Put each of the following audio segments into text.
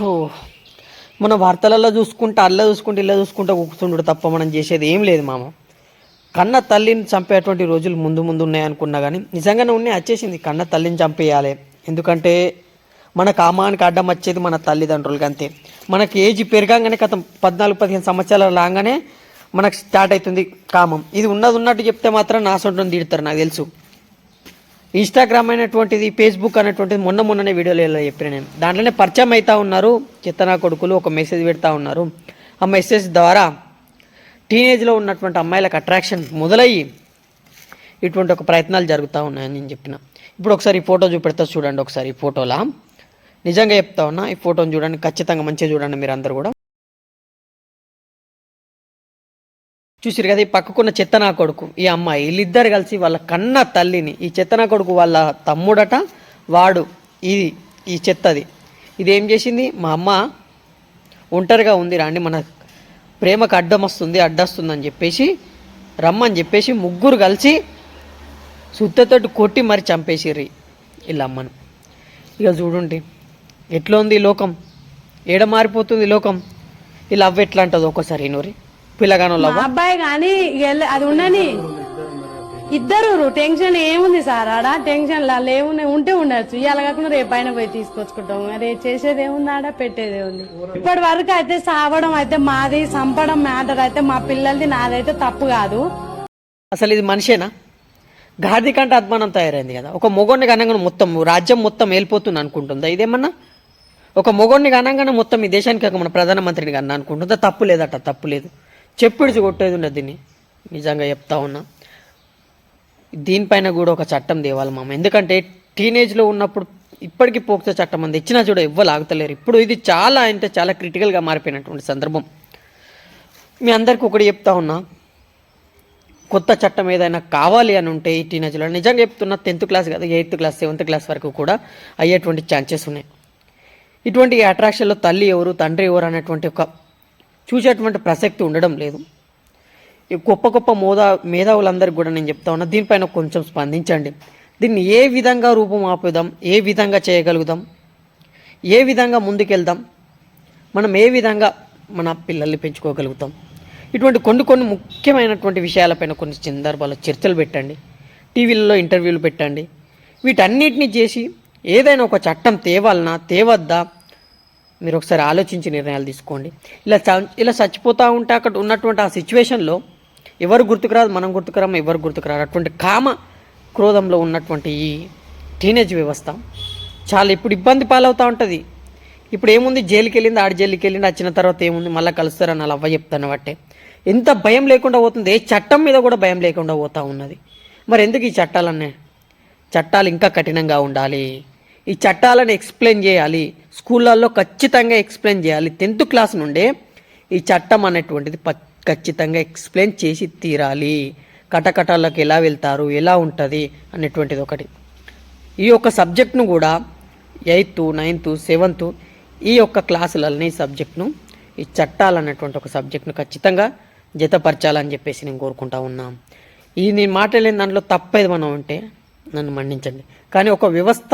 ఓ, మన వార్తలలో చూసుకుంటా అల్ల చూసుకుంటే ఇలా చూసుకుంటా కూర్చుండు తప్ప మనం చేసేది ఏం లేదు మామ. కన్న తల్లిని చంపేటువంటి రోజులు ముందు ముందు ఉన్నాయి అనుకున్నా కానీ నిజంగానే ఉన్నాయి వచ్చేసింది. కన్న తల్లిని చంపేయాలి. ఎందుకంటే మన కామానికి అడ్డం వచ్చేది మన తల్లిదండ్రులకి అంతే. మనకి ఏజ్ పెరగంగానే గత పద్నాలుగు పదిహేను సంవత్సరాలు రాగానే మనకు స్టార్ట్ అవుతుంది కామం. ఇది ఉన్నది ఉన్నట్టు చెప్తే మాత్రం నా సొంతం తీడతారు నాకు తెలుసు. ఇన్స్టాగ్రామ్ అయినటువంటిది ఫేస్బుక్ అనేటువంటిది మొన్న మొన్ననే వీడియోలో చెప్పిన నేను. దాంట్లోనే పరిచయం అవుతా ఉన్నారు. చిత్తనా కొడుకులు ఒక మెసేజ్ పెడతా ఉన్నారు. ఆ మెసేజ్ ద్వారా టీనేజ్లో ఉన్నటువంటి అమ్మాయిలకు అట్రాక్షన్ మొదలయ్యి ఇటువంటి ఒక ప్రయత్నాలు జరుగుతూ ఉన్నాయని నేను చెప్పిన. ఇప్పుడు ఒకసారి ఈ ఫోటో చూపెడతా చూడండి ఒకసారి ఈ ఫోటోలా నిజంగా చెప్తా ఉన్నా ఈ ఫోటోని చూడండి ఖచ్చితంగా మంచిగా చూడండి మీరు అందరు కూడా. చూసిరు కదా ఈ పక్కకున్న చెత్తనా కొడుకు ఈ అమ్మాయి. వీళ్ళిద్దరు కలిసి వాళ్ళ కన్న తల్లిని ఈ చెత్తనా కొడుకు వాళ్ళ తమ్ముడట వాడు ఇది ఈ చెత్తది. ఇది ఏం చేసింది? మా అమ్మ ఒంటరిగా ఉంది రాండి మన ప్రేమకు అడ్డం వస్తుంది అడ్డొస్తుందని చెప్పేసి రమ్మని చెప్పేసి ముగ్గురు కలిసి సుత్తతోటి కొట్టి మరి చంపేసిర్రి వీళ్ళ అమ్మను. ఇక చూడండి ఎట్లా ఉంది లోకం? ఏడ మారిపోతుంది లోకం? ఈ లవ్ ఎట్లా అంటుంది ఒక్కసారి నూరి పిల్లగానో అబ్బాయి కానీ అది ఉండని. ఇద్దరు టెన్షన్ ఏముంది సార్? ఆడ టెన్షన్ లా ఏమున్నాయి ఉంటే ఉండొచ్చు. ఇవాళ కాకుండా రేపు పైన పోయి తీసుకొచ్చుకుంటాం మరి చేసేది ఏముంది ఆడ? పెట్టేది ఏముంది? ఇప్పటి వరకు అయితే సావడం అయితే మాది చంపడం మ్యాటర్ అయితే మా పిల్లలది నాదైతే తప్పు కాదు. అసలు ఇది మనిషేనా? గాడిద కంటే అద్మానం తయారైంది కదా. ఒక మొగోడిని కనంగానే మొత్తం రాజ్యం మొత్తం వెళ్ళిపోతుంది అనుకుంటుందా? ఇదేమన్నా? ఒక మొగోడిని కనంగానే మొత్తం ఈ దేశానికి ఒక మన ప్రధానమంత్రిని కన్నా అనుకుంటుందా? తప్పు లేదట తప్పు లేదు. చెప్పిడిచి కొట్టేది ఉన్నది దీన్ని. నిజంగా చెప్తా ఉన్నా. దీనిపైన కూడా ఒక చట్టం తేవాలి మామ. ఎందుకంటే టీనేజ్లో ఉన్నప్పుడు ఇప్పటికీ పోక్సో చట్టం అంది. ఇచ్చినా చూడ ఎవ్వరు ఆగుతలేరు. ఇప్పుడు ఇది చాలా అంటే చాలా క్రిటికల్గా మారిపోయినటువంటి సందర్భం. మీ అందరికీ ఒకటి చెప్తా ఉన్నా. కొత్త చట్టం ఏదైనా కావాలి అని ఉంటే ఈ టీనేజ్లో నిజంగా చెప్తున్నా టెన్త్ క్లాస్ కదా ఎయిత్ క్లాస్ సెవెంత్ క్లాస్ వరకు కూడా అయ్యేటువంటి ఛాన్సెస్ ఉన్నాయి. ఇటువంటి అట్రాక్షన్లో తల్లి ఎవరు తండ్రి ఎవరు అనేటువంటి ఒక చూసేటువంటి ప్రసక్తి ఉండడం లేదు. గొప్ప గొప్ప మోదా మేధావులందరికీ కూడా నేను చెప్తా ఉన్నా దీనిపైన కొంచెం స్పందించండి. దీన్ని ఏ విధంగా రూపం ఆపుదాం ఏ విధంగా చేయగలుగుదాం ఏ విధంగా ముందుకెళ్దాం మనం ఏ విధంగా మన పిల్లల్ని పెంచుకోగలుగుతాం? ఇటువంటి కొన్ని కొన్ని ముఖ్యమైనటువంటి విషయాలపైన కొన్ని సందర్భాల్లో చర్చలు పెట్టండి. టీవీలలో ఇంటర్వ్యూలు పెట్టండి. వీటన్నిటిని చేసి ఏదైనా ఒక చట్టం తేవాలనా తేవద్దా మీరు ఒకసారి ఆలోచించి నిర్ణయాలు తీసుకోండి. ఇలా చ- ఇలా చచ్చిపోతూ ఉంటే అక్కడ ఉన్నటువంటి ఆ సిచ్యువేషన్లో ఎవరు గుర్తుకురాదు మనం గుర్తుకురాము ఎవరు గుర్తుకురారు? అటువంటి కామ క్రోధంలో ఉన్నటువంటి ఈ టీనేజ్ వ్యవస్థ చాలా ఇప్పుడు ఇబ్బంది పాలవుతూ ఉంటుంది. ఇప్పుడు ఏముంది? జైలుకి వెళ్ళింది ఆడి జైలుకి వెళ్ళింది వచ్చిన తర్వాత ఏముంది? మళ్ళీ కలుస్తారని అలా అవ్వ చెప్తాను బట్టే ఎంత భయం లేకుండా పోతుంది. ఏ చట్టం మీద కూడా భయం లేకుండా పోతూ ఉన్నది. మరి ఎందుకు ఈ చట్టాలన్నీ? చట్టాలు ఇంకా కఠినంగా ఉండాలి. ఈ చట్టాలను ఎక్స్ప్లెయిన్ చేయాలి. స్కూళ్ళల్లో ఖచ్చితంగా ఎక్స్ప్లెయిన్ చేయాలి. టెన్త్ క్లాస్ నుండే ఈ చట్టం అనేటువంటిది ఖచ్చితంగా ఎక్స్ప్లెయిన్ చేసి తీరాలి. కటకటాలకు ఎలా వెళ్తారు ఎలా ఉంటుంది అనేటువంటిది ఒకటి. ఈ యొక్క సబ్జెక్ట్ను కూడా ఎయిత్ నైన్త్ సెవెంత్ ఈ యొక్క క్లాసులలోనే ఈ సబ్జెక్ట్ను ఈ చట్టాలు అనేటువంటి ఒక సబ్జెక్ట్ను ఖచ్చితంగా జతపరచాలని చెప్పేసి నేను కోరుకుంటా ఉన్నాం. ఈ నేను మాట్లాడిన దాంట్లో తప్పేది మనం ఉంటే నన్ను మన్నించండి. కానీ ఒక వ్యవస్థ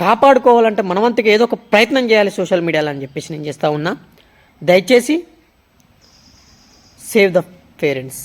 కాపాడుకోవాలంటే మనవంతగా ఏదో ఒక ప్రయత్నం చేయాలి సోషల్ మీడియాలో అని చెప్పేసి నేను చేస్తూ ఉన్నా. దయచేసి సేవ్ ద పేరెంట్స్.